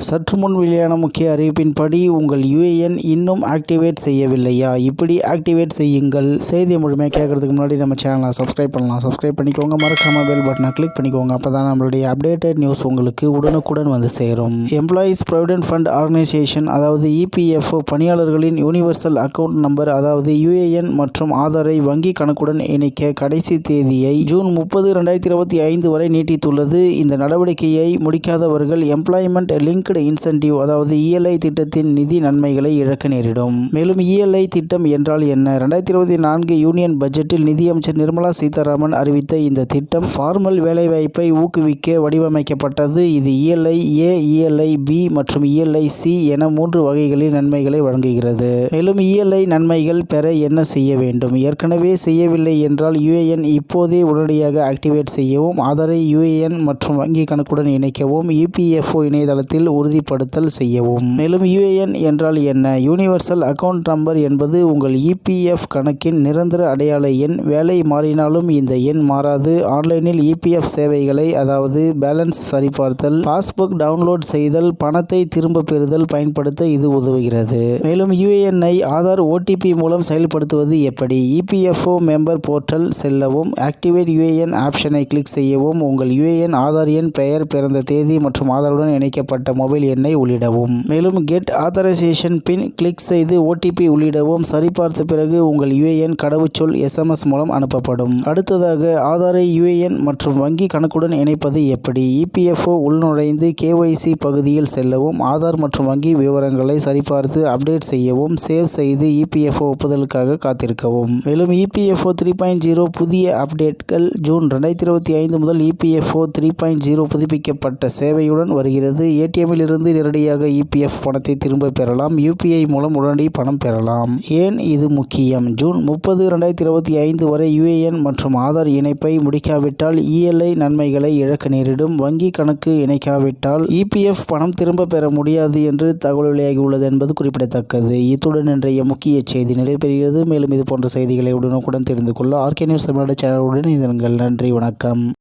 சற்று முன் வெளியான முக்கிய அறிவிப்பின்படி உங்கள் யுஏஎன் இன்னும் ஆக்டிவேட் செய்யவில்லையா? இப்படி ஆக்டிவேட் செய்யுங்கள். செய்தி முழுமையாக கேட்கறதுக்கு முன்னாடி நம்ம சேனலை சப்ஸ்கிரைப் பண்ணலாம். சப்ஸ்கிரைப் பண்ணிக்கோங்க. மறக்காம பெல் பட்டனை கிளிக் பண்ணிக்கோங்க. அப்போ தான் நம்மளுடைய அப்டேட்டட் நியூஸ் உங்களுக்கு உடனுக்குடன் வந்து சேரும். எம்ப்ளாயீஸ் ப்ரொவிடென்ட் ஃபண்ட் ஆர்கனைசேஷன் அதாவது இபிஎஃப்ஓ பணியாளர்களின் யூனிவர்சல் அக்கௌண்ட் நம்பர் அதாவது யுஏஎன் மற்றும் ஆதாரை வங்கி கணக்குடன் இணைக்க கடைசி தேதியை ஜூன் முப்பது ரெண்டாயிரத்தி இருபத்தி ஐந்து வரை நீட்டித்துள்ளது. இந்த நடவடிக்கையை முடிக்காதவர்கள் எம்ப்ளாய்மெண்ட் லிங்க் லிங்க்டு இன்சென்டிவ் அதாவது இஎல்ஐ திட்டத்தின் நிதி நன்மைகளை இழக்க நேரிடும். மேலும் இஎல்ஐ திட்டம் என்றால் என்ன? ரெண்டாயிரத்தி இருபத்தி நான்கு யூனியன் பட்ஜெட்டில் நிதியமைச்சர் நிர்மலா சீதாராமன் அறிவித்த இந்த திட்டம் ஃபார்மல் வேலைவாய்ப்பை ஊக்குவிக்க வடிவமைக்கப்பட்டது. இது இஎல்ஐ ஏ இஎல்ஐ பி மற்றும் இஎல்ஐ சி என மூன்று வகைகளில் நன்மைகளை வழங்குகிறது. மேலும் இஎல்ஐ நன்மைகள் பெற என்ன செய்ய வேண்டும்? ஏற்கனவே செய்யவில்லை என்றால் யுஏஎன் இப்போதே உடனடியாக ஆக்டிவேட் செய்யவும் ஆதாரை யுஏஎன் மற்றும் வங்கி கணக்குடன் இணைக்கவும் இபிஎஃப்ஓ இணையதளத்தில் உறுதிப்படுத்தல் செய்யவும். மேலும் யுஏஎன் என்றால் என்ன? யூனிவர்சல் அக்கவுண்ட் நம்பர் என்பது உங்கள் இபிஎஃப் கணக்கின் நிரந்தர அடையாள எண். வேலை மாறினாலும் இந்த எண் மாறாது. ஆன்லைனில் இபிஎஃப் சேவைகளை அதாவது பேலன்ஸ் சரிபார்த்தல் பாஸ்புக் டவுன்லோட் செய்தல் பணத்தை திரும்ப பெறுதல் பயன்படுத்த இது உதவுகிறது. மேலும் யுஏஎன்ஐ ஆதார் ஓடிபி மூலம் செயல்படுத்துவது எப்படி? இபிஎஃப்ஓ மெம்பர் போர்ட்டல் செல்லவும் ஆக்டிவேட் யுஏஎன் ஆப்ஷனை கிளிக் செய்யவும் உங்கள் யுஏஎன் ஆதார் எண் பெயர் பிறந்த தேதி மற்றும் ஆதாருடன் இணைக்கப்பட்ட மொபைல் எண்ணை உள்ளிடவும். மேலும் கெட் ஆத்தரைசேஷன் பின் கிளிக் செய்து ஓடிபி உள்ளிடவும் சரிபார்த்த பிறகு உங்கள் யுஏஎன் கடவுச்சொல் எஸ்எம்எஸ் மூலம் அனுப்பப்படும். அடுத்ததாக ஆதாரை யுஏஎன் மற்றும் வங்கி கணக்குடன் இணைப்பது எப்படி? இபிஎஃப்ஓ உள்நுழைந்து கேஒய்சி பகுதியில் செல்லவும் ஆதார் மற்றும் வங்கி விவரங்களை சரிபார்த்து அப்டேட் செய்யவும் சேவ் செய்து இபிஎஃப்ஓ ஒப்புதலுக்காக காத்திருக்கவும். மேலும் இபிஎஃப்ஓ த்ரீ பாயிண்ட் ஜீரோ புதிய அப்டேட்கள் ஜூன் ரெண்டாயிரத்தி இருபத்தி ஐந்து முதல் இபிஎஃப்ஓ த்ரீ பாயிண்ட் ஜீரோ புதுப்பிக்கப்பட்ட சேவையுடன் வருகிறது. ஏடிஎம்மில் இருந்து நேரடியாக இபிஎஃப் பணத்தை திரும்ப பெறலாம். யூபிஐ மூலம் உடனடி பணம் பெறலாம். ஏன் இது முக்கியம்? ஜூன் முப்பது ரெண்டாயிரத்தி இருபத்தி ஐந்து வரை யுஏஎன் மற்றும் ஆதார் இணைப்பை முடிக்காவிட்டால் இஎல்ஐ நன்மைகளை இழக்க நேரிடும். வங்கி கணக்கு இணைக்காவிட்டால் இபிஎஃப் பணம் திரும்ப பெற முடியாது என்று தகவல் வெளியாகியுள்ளது என்பது குறிப்பிடத்தக்கது. இத்துடன் இன்றைய முக்கிய செய்தி நிறைவேறுகிறது. மேலும் இது போன்ற செய்திகளை உடனுக்குடன் தெரிந்து கொள்ள ஆர்கே நியூஸ் தமிழ்நாடு சேனலுடன் இதன்கள் நன்றி வணக்கம்.